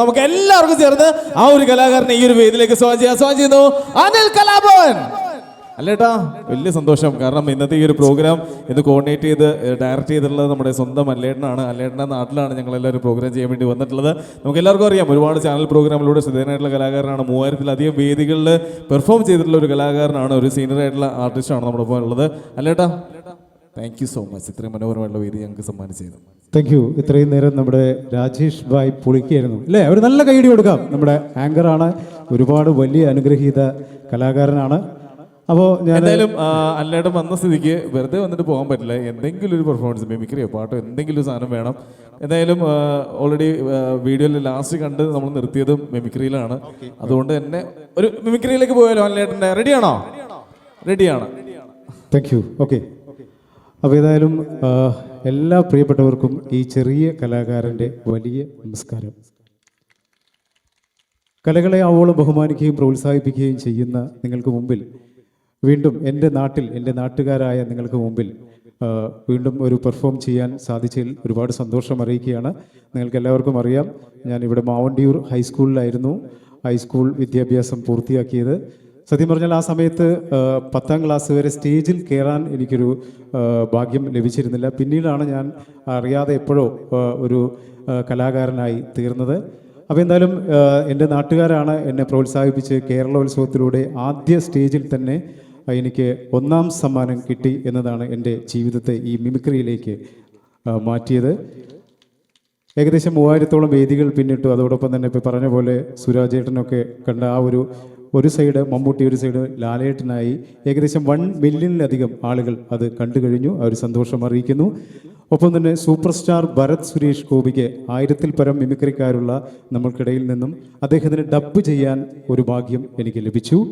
നമുക്ക് എല്ലാവർക്കും ചേർന്ന് ആ ഒരു കലാകാരനെ ഈ ഒരു വേദിയിലേക്ക് സ്വാഗതം ചെയ്യാം. സ്വാഗതം ചെയ്യുന്നു അനിൽ കലാഭവൻ. അല്ലേട്ടാ വലിയ സന്തോഷം. കാരണം ഇന്നത്തെ ഈ ഒരു പ്രോഗ്രാം ഇന്ന് കോർഡിനേറ്റ് ചെയ്ത് ഡയറക്റ്റ് ചെയ്തിട്ടുള്ളത് നമ്മുടെ സ്വന്തം അല്ലേട്ടനാണ്. അല്ലേട്ടന്റെ നാട്ടിലാണ് ഞങ്ങൾ എല്ലാവരും പ്രോഗ്രാം ചെയ്യാൻ വേണ്ടി വന്നിട്ടുള്ളത്. നമുക്ക് എല്ലാവർക്കും അറിയാം ഒരുപാട് ചാനൽ പ്രോഗ്രാമിലൂടെ ശ്രദ്ധേയനായിട്ടുള്ള കലാകാരനാണ്. മൂവായിരത്തിലധികം വേദികളിൽ പെർഫോം ചെയ്തിട്ടുള്ള ഒരു കലാകാരനാണ് ഒരു സീനിയർ ആയിട്ടുള്ള ആർട്ടിസ്റ്റാണ് നമ്മുടെ ഉള്ളത്. അല്ലേട്ടാ? താങ്ക് യു സോ മച്ച് ഇത്രയും മനോഹരമായിട്ടുള്ള വേദി ഞങ്ങൾക്ക് സമ്മാനിച്ചത് താങ്ക് യു ഇത്രയും നേരം നമ്മുടെ രാജേഷ് ഭായ് പൊളിക്കായിരുന്നു അല്ലേ ഒരു നല്ല കൈയടി കൊടുക്കാം. നമ്മുടെ ആങ്കറാണ് ഒരുപാട് വലിയ അനുഗ്രഹീത കലാകാരനാണ്. അപ്പോൾ ഞാൻ എന്തായാലും അല്ലാണ്ട് വന്ന സ്ഥിതിക്ക് വെറുതെ വന്നിട്ട് പോകാൻ പറ്റില്ല. എന്തെങ്കിലും ഒരു പെർഫോമൻസ് മിമിക്രിയോ പാട്ടോ എന്തെങ്കിലും ഒരു സാധനം വേണം. എന്തായാലും ഓൾറെഡി വീഡിയോയിൽ ലാസ്റ്റ് കണ്ട് നമ്മൾ നിർത്തിയതും മിമിക്രിയിലാണ് അതുകൊണ്ട് തന്നെ ഒരു മിമിക്രിയിലേക്ക് പോയാലോ അല്ലേട്ടന്റെ റെഡിയാണോ റെഡിയാണ് താങ്ക് യു ഓക്കെ അപ്പോൾ ഏതായാലും എല്ലാ പ്രിയപ്പെട്ടവർക്കും ഈ ചെറിയ കലാകാരന്റെ വലിയ നമസ്കാരം. കലകളെ ആവോളം ബഹുമാനിക്കുകയും പ്രോത്സാഹിപ്പിക്കുകയും ചെയ്യുന്ന നിങ്ങൾക്ക് മുമ്പിൽ വീണ്ടും എന്റെ നാട്ടിൽ എന്റെ നാട്ടുകാരായ നിങ്ങൾക്ക് മുമ്പിൽ വീണ്ടും ഒരു പെർഫോം ചെയ്യാൻ സാധിച്ചതിൽ ഒരുപാട് സന്തോഷം അറിയിക്കുകയാണ്. നിങ്ങൾക്ക് എല്ലാവർക്കും അറിയാം ഞാൻ ഇവിടെ മാവണ്ടിയൂർ ഹൈസ്കൂളിലായിരുന്നു. ഹൈസ്കൂൾ വിദ്യാഭ്യാസം പൂർത്തിയാക്കിയത്. സത്യം പറഞ്ഞാൽ ആ സമയത്ത് പത്താം ക്ലാസ് വരെ സ്റ്റേജിൽ കയറാൻ എനിക്കൊരു ഭാഗ്യം ലഭിച്ചിരുന്നില്ല. പിന്നീടാണ് ഞാൻ അറിയാതെ എപ്പോഴോ ഒരു കലാകാരനായി തീർന്നത്. അപ്പോൾ എന്തായാലും എന്റെ നാട്ടുകാരാണ് എന്നെ പ്രോത്സാഹിപ്പിച്ച് കേരളോത്സവത്തിലൂടെ ആദ്യ സ്റ്റേജിൽ തന്നെ എനിക്ക് ഒന്നാം സമ്മാനം കിട്ടി എന്നതാണ് എന്റെ ജീവിതത്തെ ഈ മിമിക്രിയിലേക്ക് മാറ്റിയത്. ഏകദേശം മൂവായിരത്തോളം വേദികൾ പിന്നിട്ടു. അതോടൊപ്പം തന്നെ ഇപ്പോൾ പറഞ്ഞ പോലെ സുരാജേട്ടനൊക്കെ കണ്ട ആ ഒരു ഒരു സൈഡ് മമ്മൂട്ടി ഒരു സൈഡ് ലാലേട്ടനായി ഏകദേശം വൺ മില്യണിലധികം ആളുകൾ അത് കണ്ടു കഴിഞ്ഞു. അവർ സന്തോഷം അറിയിക്കുന്നു. ഒപ്പം തന്നെ സൂപ്പർ സ്റ്റാർ ഭരത് സുരേഷ് ഗോപിക്ക് ആയിരത്തിൽ പരം മിമിക്രിക്കാരുള്ള നമ്മൾക്കിടയിൽ നിന്നും അദ്ദേഹത്തിന് ഡബ്ബ് ചെയ്യാൻ ഒരു ഭാഗ്യം എനിക്ക് ലഭിച്ചു.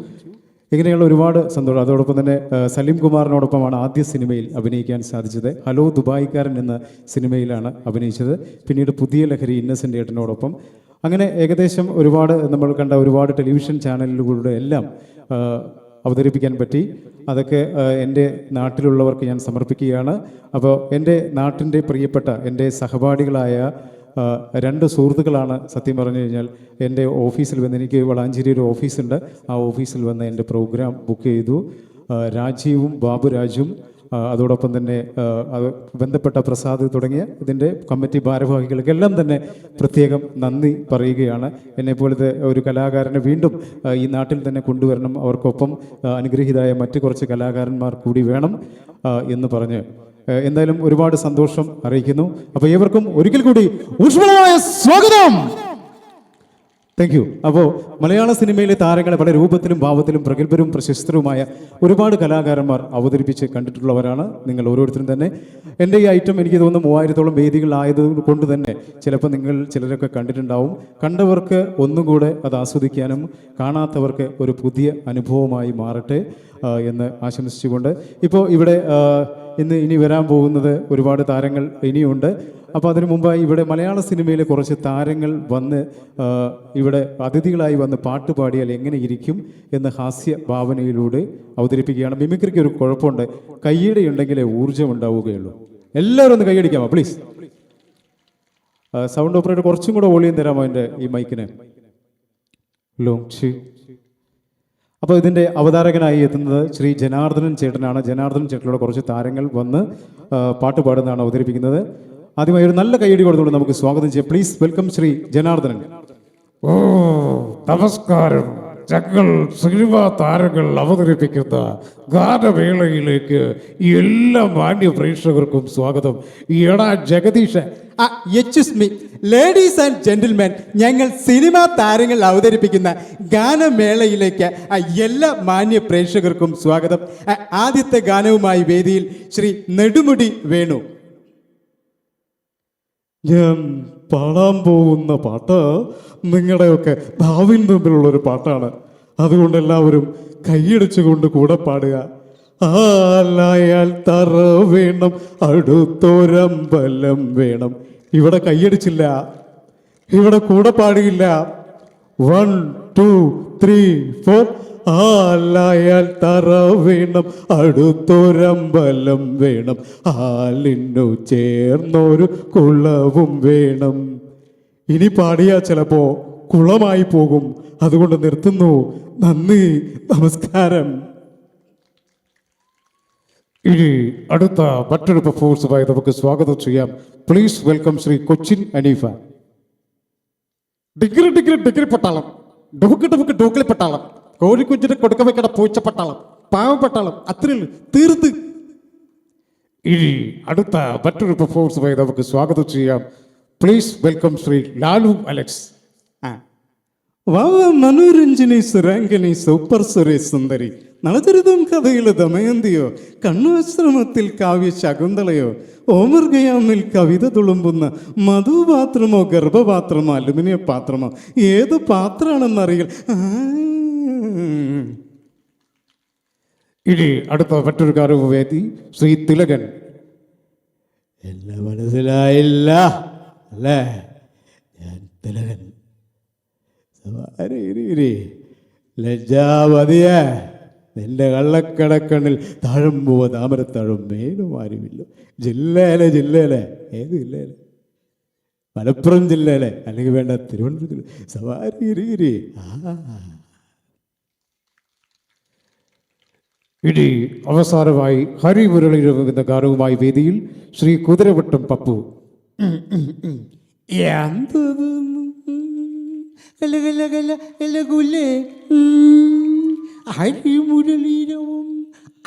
ഇങ്ങനെയുള്ള ഒരുപാട് സന്തോഷം. അതോടൊപ്പം തന്നെ സലീം കുമാറിനോടൊപ്പമാണ് ആദ്യ സിനിമയിൽ അഭിനയിക്കാൻ സാധിച്ചത്. ഹലോ ദുബായിക്കാരൻ എന്ന സിനിമയിലാണ് അഭിനയിച്ചത്. പിന്നീട് പുതിയ ലഹരി ഇന്നസെന്റ് ഏട്ടനോടൊപ്പം അങ്ങനെ ഏകദേശം ഒരുപാട് നമ്മൾ കണ്ട ഒരുപാട് ടെലിവിഷൻ ചാനലുകളുടെ എല്ലാം അവതരിപ്പിക്കാൻ പറ്റി. അതൊക്കെ എന്റെ നാട്ടിലുള്ളവർക്ക് ഞാൻ സമർപ്പിക്കുകയാണ്. അപ്പോൾ എന്റെ നാട്ടിന്റെ പ്രിയപ്പെട്ട എന്റെ സഹപാഠികളായ രണ്ട് സുഹൃത്തുക്കളാണ് സത്യം പറഞ്ഞു കഴിഞ്ഞാൽ എന്റെ ഓഫീസിൽ വന്ന് എനിക്ക് വളാഞ്ചേരി ഒരു ഓഫീസുണ്ട്. ആ ഓഫീസിൽ വന്ന് എന്റെ പ്രോഗ്രാം ബുക്ക് ചെയ്തു. രാജീവും ബാബുരാജും അതോടൊപ്പം തന്നെ ബന്ധപ്പെട്ട പ്രസാദ് തുടങ്ങിയ ഇതിന്റെ കമ്മിറ്റി ഭാരവാഹികൾക്കെല്ലാം തന്നെ പ്രത്യേകം നന്ദി പറയുകയാണ്. എന്നെപ്പോലത്തെ ഒരു കലാകാരനെ വീണ്ടും ഈ നാട്ടിൽ തന്നെ കൊണ്ടുവരണം. അവർക്കൊപ്പം അനുഗ്രഹീതായ മറ്റു കുറച്ച് കലാകാരന്മാർ കൂടി വേണം എന്ന് പറഞ്ഞ് എന്തായാലും ഒരുപാട് സന്തോഷം അറിയിക്കുന്നു. അപ്പോൾ ഏവർക്കും ഒരിക്കൽ കൂടി ഊഷ്മളമായ സ്വാഗതം! താങ്ക് യു അപ്പോൾ മലയാള സിനിമയിലെ താരങ്ങളെ പല രൂപത്തിലും ഭാവത്തിലും പ്രഗത്ഭരും പ്രശസ്തരുമായ ഒരുപാട് കലാകാരന്മാർ അവതരിപ്പിച്ച് കണ്ടിട്ടുള്ളവരാണ് നിങ്ങൾ ഓരോരുത്തരും തന്നെ. എന്റെ ഈ ഐറ്റം എനിക്ക് തോന്നുന്നു മൂവായിരത്തോളം വേദികളായത് കൊണ്ട് തന്നെ ചിലപ്പോൾ നിങ്ങൾ ചിലരൊക്കെ കണ്ടിട്ടുണ്ടാവും. കണ്ടവർക്ക് ഒന്നുകൂടെ അത് ആസ്വദിക്കാനും കാണാത്തവർക്ക് ഒരു പുതിയ അനുഭവമായി മാറട്ടെ എന്ന് ആശംസിച്ചുകൊണ്ട്. ഇപ്പോൾ ഇവിടെ ഇന്ന് ഇനി വരാൻ പോകുന്നത് ഒരുപാട് താരങ്ങൾ ഇനിയുണ്ട്. അപ്പോൾ അതിനു മുമ്പായി ഇവിടെ മലയാള സിനിമയിലെ കുറച്ച് താരങ്ങൾ വന്ന് ഇവിടെ അതിഥികളായി വന്ന് പാട്ട് പാടിയാൽ എങ്ങനെ ഇരിക്കും എന്ന ഹാസ്യ ഭാവനയിലൂടെ അവതരിപ്പിക്കുകയാണ്. മിമിക്രിക്ക് ഒരു കുഴപ്പമുണ്ട്. കയ്യടി ഉണ്ടെങ്കിലേ ഊർജം ഉണ്ടാവുകയുള്ളൂ. എല്ലാവരും ഒന്ന് കൈയടിക്കാമോ പ്ലീസ് സൗണ്ട് ഓപ്പറേറ്റർ കുറച്ചും കൂടെ വോളിയം തരാമോ എന്റെ ഈ മൈക്കിന് ലോങ് അപ്പോൾ ഇതിന്റെ അവതാരകനായി എത്തുന്നത് ശ്രീ ജനാർദ്ദനൻ ചേട്ടനാണ്. ജനാർദ്ദനൻ ചേട്ടനോട് കുറച്ച് താരങ്ങൾ വന്ന് പാട്ട് പാടുന്നതാണ് അവതരിപ്പിക്കുന്നത്. ആദ്യമായി ഒരു നല്ല കൈയടി കൊടുത്തുകൊണ്ട് നമുക്ക് സ്വാഗതം ചെയ്യാം. Please welcome Shri Janardhanan. ഓ നമസ്കാരം. ഞങ്ങൾ സിനിമാ താരങ്ങൾ അവതരിപ്പിക്കുന്ന ഗാനവേളയിലേക്ക് എല്ലാ മാന്യ പ്രേക്ഷകർക്കും സ്വാഗതം. എടാ Jagadish excuse me ladies and gentleman ഞങ്ങൾ സിനിമാ താരങ്ങൾ അവതരിപ്പിക്കുന്ന ഗാനമേളയിലേക്ക് എല്ലാ മാന്യ പ്രേക്ഷകർക്കും സ്വാഗതം. ആദ്യത്തെ ഗാനവുമായി വേദിയിൽ ശ്രീ നെടുമുടി വേണു. ഞാൻ പാടാൻ പോകുന്ന പാട്ട് നിങ്ങളുടെയൊക്കെ ഭാവിൻ തമ്മിലുള്ള ഒരു പാട്ടാണ്. അതുകൊണ്ട് എല്ലാവരും കൈയടിച്ചുകൊണ്ട് കൂടെ പാടുക. ആലായാൽ തറ വേണം അടുത്തൊരമ്പലം വേണം. ഇവിടെ കൈയടിച്ചില്ല. ഇവിടെ കൂടെ പാടിയില്ല വൺ ടു ത്രീ ഫോർ ആലായാൽ തറ വേണം അടുത്തൊരമ്പലം വേണം. ആലിനു ചേർന്നൊരു കുളവും വേണം. ഇനി പാടിയാ ചിലപ്പോ കുളമായി പോകും. അതുകൊണ്ട് നിർത്തുന്നു. നന്ദി. നമസ്കാരം. ഇനി അടുത്ത മറ്റൊരു പെർഫോമൻസുമായി നമുക്ക് സ്വാഗതം ചെയ്യാം. Please welcome Shri Cochin Haneefa. Degree degree degree പട്ടാളം. ഡുബുക്ക് ഡുബുക്ക് ഡൂക്കിളി പട്ടാളം. കോഴിക്കുഞ്ചിന് കൊടുക്ക വെക്കണ പൂച്ച പട്ടാളം പാവം പട്ടാളം അത്രയുള്ളൂ തീർത്ത്. ഇനി അടുത്ത മറ്റൊരു പെർഫോമൻസുമായി നമുക്ക് സ്വാഗതം ചെയ്യാം. Please welcome Shri Lalu Alex. വാവ മനോരഞ്ജനി സുരാംഗനി സൂപ്പർ സുരേ സുന്ദരി. നളചരിതം കഥയിലെ ദമയന്തിയോ കണ്ണാശ്രമത്തിൽ കാവ്യ ശകുന്തളയോ ഓമർഗയാമിൽ കവിത തുളുമ്പുന്ന മധുപാത്രമോ ഗർഭപാത്രമോ അലുമിനിയ പാത്രമോ ഏത് പാത്രമാണെന്നറിയില്ല ആ. ഇനി അടുത്ത മറ്റൊരു ഗാനവേദി ശ്രീ തിലകൻ. എല്ലാം മനസ്സിലായില്ല അല്ലേ? ഞാൻ തിലകൻ. ലജ്ജാവതിയെ നിന്റെ കള്ളക്കടക്കണ്ണിൽ താഴമ്പുവ താമരത്താഴും മേലുമാരുമില്ല ജില്ലയിലെ ജില്ലയിലെ ഏത് ജില്ലയിലെ? മലപ്പുറം ജില്ലയിലെ അല്ലെങ്കിൽ വേണ്ട തിരുവനന്തപുരം സവാരി ആ. ഇനി അവസാനമായി ഹരിമുരളിരവ് എന്ന ഗാനവുമായി വേദിയിൽ ശ്രീ കുതിരവട്ടം പപ്പു. എന്തത്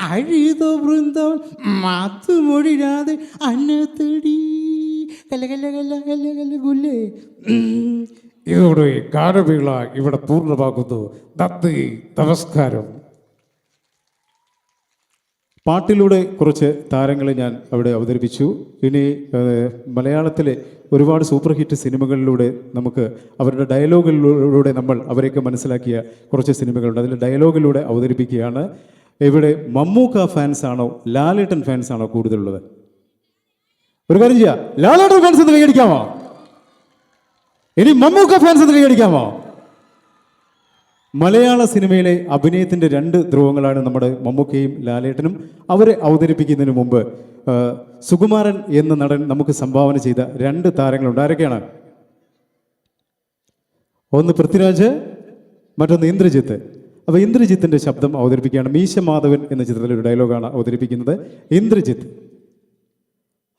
അഴുത വൃന്ദം മാത്തുമൊഴിരാതെ അന്ന തേടി കല കല കല കല കല കുലേ ഇതോടെ ഗാനമേള ഇവിടെ പൂർണമാകുന്നു. നന്ദി നമസ്കാരം. പാട്ടിലൂടെ കുറച്ച് താരങ്ങളെ ഞാൻ അവിടെ അവതരിപ്പിച്ചു. ഇനി മലയാളത്തിലെ ഒരുപാട് സൂപ്പർ ഹിറ്റ് സിനിമകളിലൂടെ നമുക്ക് അവരുടെ ഡയലോഗിലൂടെ നമ്മൾ അവരെയൊക്കെ മനസ്സിലാക്കിയ കുറച്ച് സിനിമകളുണ്ട്. അതിൽ ഡയലോഗിലൂടെ അവതരിപ്പിക്കുകയാണ്. ഇവിടെ മമ്മൂക്ക ഫാൻസ് ആണോ ലാലേട്ടൻ ഫാൻസ് ആണോ കൂടുതലുള്ളത്? ഒരു കാര്യം ചെയ്യാം. ലാലേട്ടൻ ഫാൻസ് എന്ന് കൈയടിക്കാമോ? ഇനി മമ്മൂക്ക ഫാൻസ് എന്ന് കൈയടിക്കാമോ? മലയാള സിനിമയിലെ അഭിനയത്തിന്റെ രണ്ട് ധ്രുവങ്ങളാണ് നമ്മുടെ മമ്മൂക്കയും ലാലേട്ടനും. അവരെ അവതരിപ്പിക്കുന്നതിന് മുമ്പ് സുകുമാരൻ എന്ന നടൻ നമുക്ക് സംഭാവന ചെയ്ത രണ്ട് താരങ്ങളുണ്ട്. ആരൊക്കെയാണ്? ഒന്ന് പൃഥ്വിരാജ് മറ്റൊന്ന് ഇന്ദ്രജിത്ത്. അപ്പോൾ ഇന്ദ്രജിത്തിന്റെ ശബ്ദം അവതരിപ്പിക്കുകയാണ്. മീശ മാധവൻ എന്ന ചിത്രത്തിലെ ഒരു ഡയലോഗാണ് അവതരിപ്പിക്കുന്നത്. ഇന്ദ്രജിത്ത്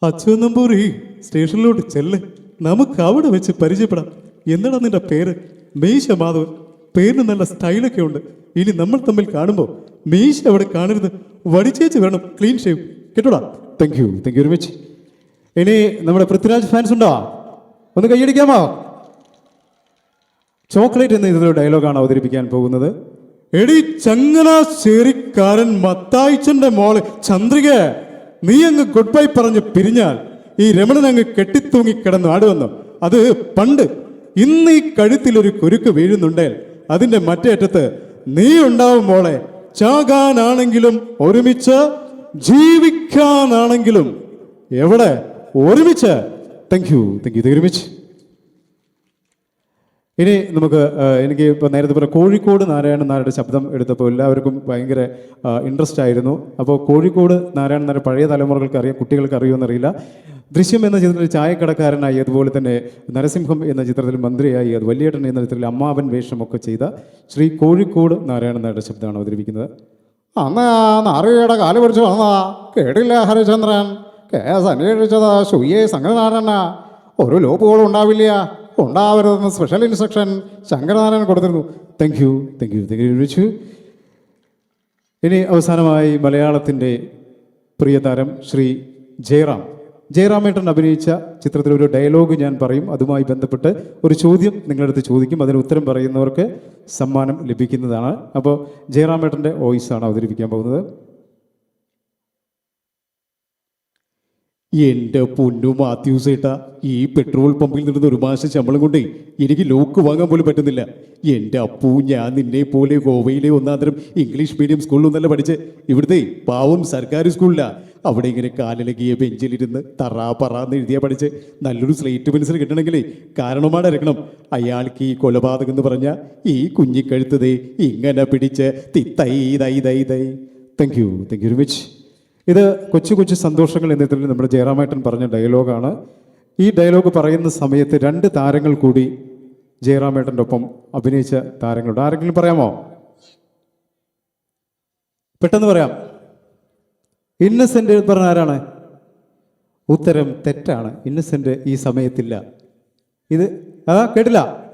അച്ഛനമ്പൂരി സ്റ്റേഷനിലോട്ട് ചെല്ല്. നമുക്ക് അവിടെ വെച്ച് പരിചയപ്പെടാം. എന്താണ് നിന്റെ പേര്? മീശ മാധവൻ. പേരിന് നല്ല സ്റ്റൈലൊക്കെ ഉണ്ട്. ഇനി നമ്മൾ തമ്മിൽ കാണുമ്പോൾ മീശ അവിടെ കാണരുത്. വടിച്ചേച്ച് വേണം clean shave കേട്ടോടാ? Thank you thank you very much ഇനി നമ്മുടെ പൃഥ്വിരാജ് ഫാൻസ് ഉണ്ടോ? ഒന്ന് കൈയടിക്കാമോ? ചോക്ലേറ്റ് എന്ന ഇതിലൊരു ഡയലോഗാണ് അവതരിപ്പിക്കാൻ പോകുന്നത്. എടി ചങ്ങനാശ്ശേരിക്കാരൻ മത്തായിച്ചന്റെ മോൾ. ചന്ദ്രിക നീ അങ്ങ് ഗുഡ് ബൈ പറഞ്ഞ് പിരിഞ്ഞാൽ ഈ രമണൻ അങ്ങ് കെട്ടിത്തൂങ്ങി കിടന്നു ആടുവന്നു? അത് പണ്ട് ഇന്ന് ഈ കഴുത്തിൽ ഒരു കുരുക്ക് വീഴുന്നുണ്ടേൽ അതിന്റെ മറ്റേ അറ്റത്ത് നീ ഉണ്ടാവും മോളെ ചാകാനാണെങ്കിലും ഒരുമിച്ച് ജീവിക്കാനാണെങ്കിലും. എവിടെ? ഒരുമിച്ച്. താങ്ക് യു താങ്ക് യു ഒരുമിച്ച് ഇനി നമുക്ക് എനിക്ക് ഇപ്പോൾ നേരത്തെ പറഞ്ഞ കോഴിക്കോട് നാരായണൻ നായരുടെ ശബ്ദം എടുത്തപ്പോൾ എല്ലാവർക്കും ഭയങ്കര ഇൻട്രസ്റ്റ് ആയിരുന്നു. അപ്പോൾ കോഴിക്കോട് നാരായണൻ നായർ പഴയ തലമുറകൾക്ക് അറിയാം കുട്ടികൾക്ക് അറിയുമെന്നറിയില്ല. ദൃശ്യം എന്ന ചിത്രത്തിൽ ചായക്കടക്കാരനായി അതുപോലെ തന്നെ നരസിംഹം എന്ന ചിത്രത്തിൽ മന്ത്രിയായി അത് വലിയേട്ടൻ എന്ന ചിത്രത്തിൽ അമ്മാവൻ വേഷമൊക്കെ ചെയ്ത ശ്രീ കോഴിക്കോട് നാരായണൻ നായരുടെ ശബ്ദമാണ് അവതരിപ്പിക്കുന്നത്. അന്ന് ആ നാറികയുടെ കാൽ പിടിച്ചു വന്നതാ. കേടില്ല ഹരിചന്ദ്രൻ? കേസ് അന്വേഷിച്ചതാ. ശുയ്യെ സംഘനാരായണ ഒരു ലോപ്പുകളും ഉണ്ടാവില്ല. ഉണ്ടാവരുതെന്ന് സ്പെഷ്യൽ ഇൻസ്ട്രക്ഷൻ ശങ്കരനാരായണൻ കൊടുത്തിരുന്നു. Thank you thank you thank you വിളിച്ചു ഇനി അവസാനമായി മലയാളത്തിന്റെ പ്രിയതാരം ശ്രീ ജയറാം. ജയറാമേട്ടൻ അഭിനയിച്ച ചിത്രത്തിൽ ഒരു ഡയലോഗ് ഞാൻ പറയും. അതുമായി ബന്ധപ്പെട്ട് ഒരു ചോദ്യം നിങ്ങളടുത്ത് ചോദിക്കും. അതിന് ഉത്തരം പറയുന്നവർക്ക് സമ്മാനം ലഭിക്കുന്നതാണ്. അപ്പോൾ ജയറാമേട്ടന്റെ വോയിസാണ് അവതരിപ്പിക്കാൻ പോകുന്നത്. എന്റെ പൊന്നു മാത്യൂസ് ഏട്ടാ ഈ പെട്രോൾ പമ്പിൽ നിന്ന് ഒരു മാസം ശമ്പളം കൊണ്ടേ എനിക്ക് ലോക്ക് വാങ്ങാൻ പോലും പറ്റുന്നില്ല. എന്റെ അപ്പു ഞാൻ നിന്നെ പോലെ ഗോവയിലെ ഒന്നാന്തരം ഇംഗ്ലീഷ് മീഡിയം സ്കൂളിലൊന്നല്ല പഠിച്ച്. ഇവിടുത്തെ പാവം സർക്കാർ സ്കൂളിലാ. അവിടെ ഇങ്ങനെ കാലിലകിയ ബെഞ്ചിലിരുന്ന് തറാ പറന്ന് എഴുതിയ പഠിച്ച്. നല്ലൊരു സ്ലേറ്റ് പെൻസിൽ കിട്ടണമെങ്കിലേ കാരണമാണ് ഇറക്കണം. അയാൾക്ക് ഈ കൊലപാതകം എന്ന് പറഞ്ഞ ഈ കുഞ്ഞിക്കഴുത്തതേ ഇങ്ങനെ പിടിച്ച് തിത്തൈ തൈ തൈ തൈ thank you thank you very much ഇത് കൊച്ചു കൊച്ചു സന്തോഷങ്ങൾ എന്ന തരത്തിൽ നമ്മുടെ ജയറാമേട്ടൻ പറഞ്ഞ ഡയലോഗാണ്. ഈ ഡയലോഗ് പറയുന്ന സമയത്ത് രണ്ട് താരങ്ങൾ കൂടി ജയറാമേട്ടന്റെ ഒപ്പം അഭിനയിച്ച താരങ്ങളുണ്ട്. ആരെങ്കിലും പറയാമോ? പെട്ടെന്ന് പറയാം. ഇന്നസെന്റ് പറഞ്ഞ ആരാണ്? ഉത്തരം തെറ്റാണ്. ഇന്നസെന്റ് ഈ സമയത്തില്ല. ഇത് അതാ കേട്ടില്ല?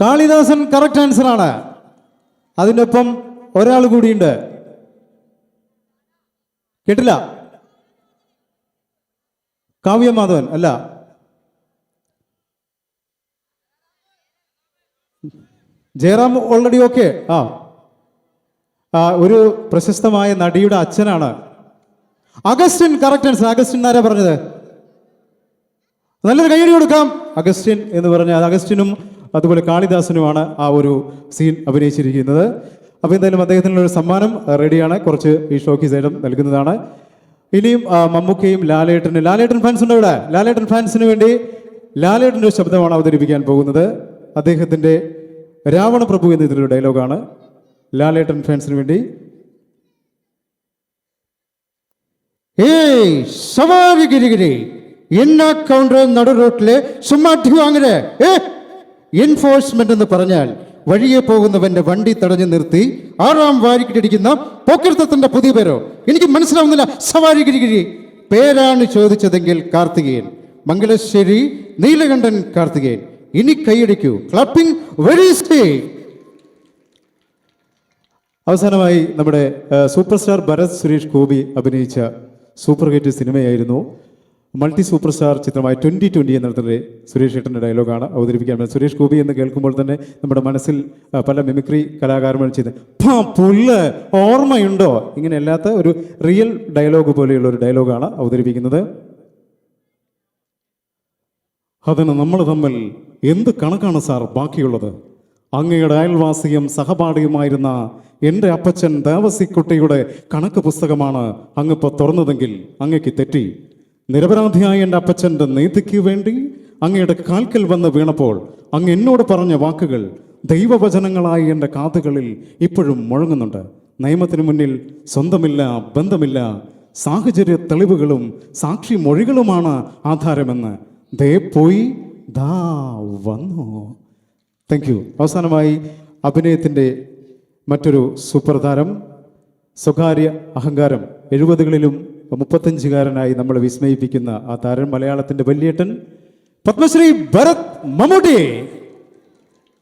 കാളിദാസൻ കറക്റ്റ് ആൻസർ ആണ്. അതിനൊപ്പം ഒരാൾ കൂടിയുണ്ട്. കേട്ടില്ല? കാവ്യമാധവൻ അല്ല. ജയറാം ഓൾറെഡി ഓക്കെ ആ. ഒരു പ്രശസ്തമായ നടിയുടെ അച്ഛനാണ്. അഗസ്റ്റിൻ കറക്റ്റ് ആൻസർ അഗസ്റ്റിൻ ആരാ പറഞ്ഞത്? നല്ലൊരു കൈയടി കൊടുക്കാം. അഗസ്റ്റിൻ എന്ന് പറഞ്ഞാൽ അഗസ്റ്റിനും അതുപോലെ കാളിദാസനുമാണ് ആ ഒരു സീൻ അഭിനയിച്ചിരിക്കുന്നത്. അപ്പോൾ എന്തായാലും അദ്ദേഹത്തിനുള്ള ഒരു സമ്മാനം റെഡിയാണ്. കുറച്ച് ഈ ഷോക്കി സൈഡും നൽകുന്നതാണ്. ഇനിയും മമ്മൂക്കയും ലാലേട്ടന് ലാലേട്ടൻ ഫാൻസ് ഉണ്ടോ ഇവിടെ? ലാലേട്ടൻ ഫാൻസിന് വേണ്ടി ലാലേട്ടന്റെ ശബ്ദമാണ് അവതരിപ്പിക്കാൻ പോകുന്നത്. അദ്ദേഹത്തിന്റെ രാവണ പ്രഭു എന്ന ഇതിലൊരു ഡയലോഗാണ്. ലാലേട്ടൻ ഫാൻസിന് വേണ്ടി. ഏയ് സവാരി എന്നാ കൗണ്ടർ നടു റോട്ടിലെ സുമ്മാറ്റി വാങ്ങര് എൻഫോഴ്സ്മെന്റ് എന്ന് പറഞ്ഞാൽ വഴിയെ പോകുന്നവന്റെ വണ്ടി തടഞ്ഞു നിർത്തി ആറാം വാരിക്കിട്ടിരിക്കുന്ന പോക്കിരുത്തത്തിന്റെ പുതിയ പേരോ? എനിക്ക് മനസ്സിലാവുന്നില്ല. സവാരി ഗിരിഗിരി പേരാണ് ചോദിച്ചതെങ്കിൽ കാർത്തികേയൻ. മംഗലശ്ശേരി നീലകണ്ഠൻ കാർത്തികേയൻ. ഇനി കൈയടിക്കൂ. ക്ലപ്പിംഗ് വെരി സ്റ്റേ അവസാനമായി നമ്മുടെ സൂപ്പർ സ്റ്റാർ ഭരത് സുരേഷ് ഗോപി അഭിനയിച്ച സൂപ്പർ ഹിറ്റ് സിനിമയായിരുന്നു മൾട്ടി സൂപ്പർ സ്റ്റാർ ചിത്രമായ ട്വന്റി ട്വന്റി എന്നിടത്തിലെ സുരേഷ് ഏട്ടന്റെ ഡയലോഗാണ് അവതരിപ്പിക്കാൻ. സുരേഷ് ഗോപി എന്ന് കേൾക്കുമ്പോൾ തന്നെ നമ്മുടെ മനസ്സിൽ പല മിമിക്രി കലാകാരന്മാർ ചെയ്ത് "പാ, പുല്ല് ഓർമ്മയുണ്ടോ? ഇങ്ങനെ അല്ലാത്ത ഒരു റിയൽ ഡയലോഗ് പോലെയുള്ള ഒരു ഡയലോഗാണ് അവതരിപ്പിക്കുന്നത്. അതിന് നമ്മൾ തമ്മിൽ എന്ത് കണക്കാണ് സാർ ബാക്കിയുള്ളത്? അങ്ങയുടെ അയൽവാസിയും സഹപാഠിയുമായിരുന്ന എന്റെ അപ്പച്ചൻ ദേവസിക്കുട്ടിയുടെ കണക്ക് പുസ്തകമാണ് അങ്ങിപ്പോൾ തുറന്നതെങ്കിൽ അങ്ങയ്ക്ക് തെറ്റി. നിരപരാധിയായ എന്റെ അപ്പച്ചന്റെ നീതിക്ക് വേണ്ടി അങ്ങയുടെ കാൽക്കൽ വന്ന് വീണപ്പോൾ അങ്ങ് എന്നോട് പറഞ്ഞ വാക്കുകൾ ദൈവവചനങ്ങളായി എന്റെ കാതുകളിൽ ഇപ്പോഴും മുഴങ്ങുന്നുണ്ട്. നിയമത്തിന് മുന്നിൽ സ്വന്തമില്ല ബന്ധമില്ല സാഹചര്യ തെളിവുകളും സാക്ഷി മൊഴികളുമാണ് ആധാരമെന്ന്. ദേ പോയി ദാ വന്നു. താങ്ക് യു അവസാനമായി അഭിനയത്തിന്റെ മറ്റൊരു താരം സ്വകാര്യ അഹങ്കാരം എഴുപതുകളിലും മുപ്പത്തഞ്ചുകാരനായി നമ്മൾ വിസ്മയിപ്പിക്കുന്ന ആ താരൻ മലയാളത്തിന്റെ വല്യേട്ടൻ പത്മശ്രീ ഭരത് മമ്മൂട്ടി.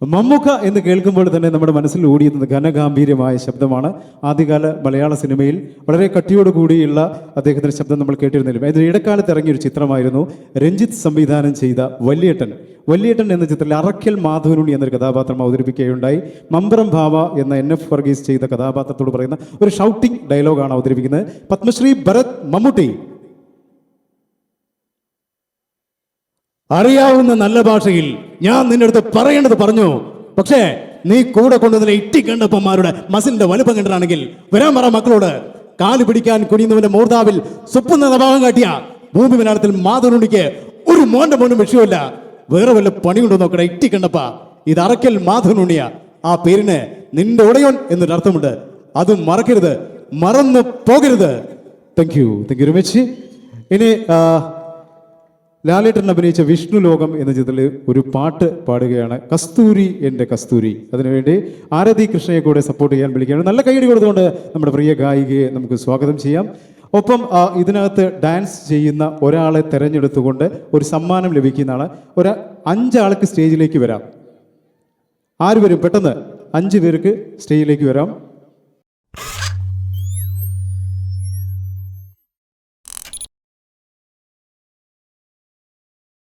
മമ്മൂക്ക എന്ന് കേൾക്കുമ്പോൾ തന്നെ നമ്മുടെ മനസ്സിൽ ഓടിയെത്തുന്ന ഘനഗാംഭീര്യമായ ശബ്ദമാണ്. ആദ്യകാല മലയാള സിനിമയിൽ വളരെ കട്ടിയോട് കൂടിയുള്ള അദ്ദേഹത്തിന്റെ ശബ്ദം നമ്മൾ കേട്ടിരുന്നില്ല. ഇത് ഇടക്കാലത്ത് ഇറങ്ങിയൊരു ചിത്രമായിരുന്നു രഞ്ജിത്ത് സംവിധാനം ചെയ്ത വല്യേട്ടൻ. വല്യേട്ടൻ എന്ന ചിത്രത്തിൽ അറക്കൽ മാധവനുണി എന്നൊരു കഥാപാത്രം അവതരിപ്പിക്കുകയുണ്ടായി. മമ്പറം ഭാവ എന്ന എൻ എഫ് വർഗീസ് ചെയ്ത കഥാപാത്രത്തോട് പറയുന്ന ഒരു ഷൗട്ടിംഗ് ഡയലോഗാണ് അവതരിപ്പിക്കുന്നത്. പത്മശ്രീ ഭരത് മമ്മൂട്ടി. അറിയാവുന്ന നല്ല ഭാഷയിൽ ഞാൻ നിന്റെ അടുത്ത് പറയേണ്ടത് പറഞ്ഞു. പക്ഷേ നീ കൂടെ കൊണ്ടുവന്ന ഇട്ടി കണ്ടപ്പന്മാരുടെ മസിലിന്റെ വലുപ്പം കണ്ടിട്ടാണെങ്കിൽ വരാൻ പറ മക്കളോട്. കാൽ പിടിക്കാൻ കുനിയുന്നവന്റെ മൂർതാവിൽ സുപ്പുന്ന നഭാവം കാട്ടിയ ഭൂമി മലയാളത്തിൽ മാധവനുണ്ടിക്ക് ഒരു മോന്റെ മോനും വിഷയമല്ല വേറെ വല്ല പണിയുണ്ടോ നോക്കട ഇട്ടി കണ്ടപ്പ. ഇത് അറക്കൽ മാധവനുണ്ണിയ. ആ പേരിന് നിന്റെ ഉടയോൻ എന്നൊരു അർത്ഥമുണ്ട്. അത് മറക്കരുത്. മറന്നു പോകരുത്. Thank you thank you Ramesh ഇനി ലാലേട്ടൻ അഭിനയിച്ച വിഷ്ണു ലോകം എന്ന ചിത്രത്തിൽ ഒരു പാട്ട് പാടുകയാണ്. കസ്തൂരി എന്റെ കസ്തൂരി. അതിനുവേണ്ടി ആരതി കൃഷ്ണയെ കൂടെ സപ്പോർട്ട് ചെയ്യാൻ വിളിക്കുകയാണ്. നല്ല കൈയടി കൊടുത്തുകൊണ്ട് നമ്മുടെ പ്രിയ ഗായികയെ നമുക്ക് സ്വാഗതം ചെയ്യാം. ഒപ്പം ഇതിനകത്ത് ഡാൻസ് ചെയ്യുന്ന ഒരാളെ തിരഞ്ഞെടുത്തുകൊണ്ട് ഒരു സമ്മാനം ലഭിക്കുന്നതാണ് ഒരു അഞ്ചാൾക്ക് സ്റ്റേജിലേക്ക് വരാം. ആര് വരും? പെട്ടെന്ന് അഞ്ച് പേർക്ക് സ്റ്റേജിലേക്ക് വരാം.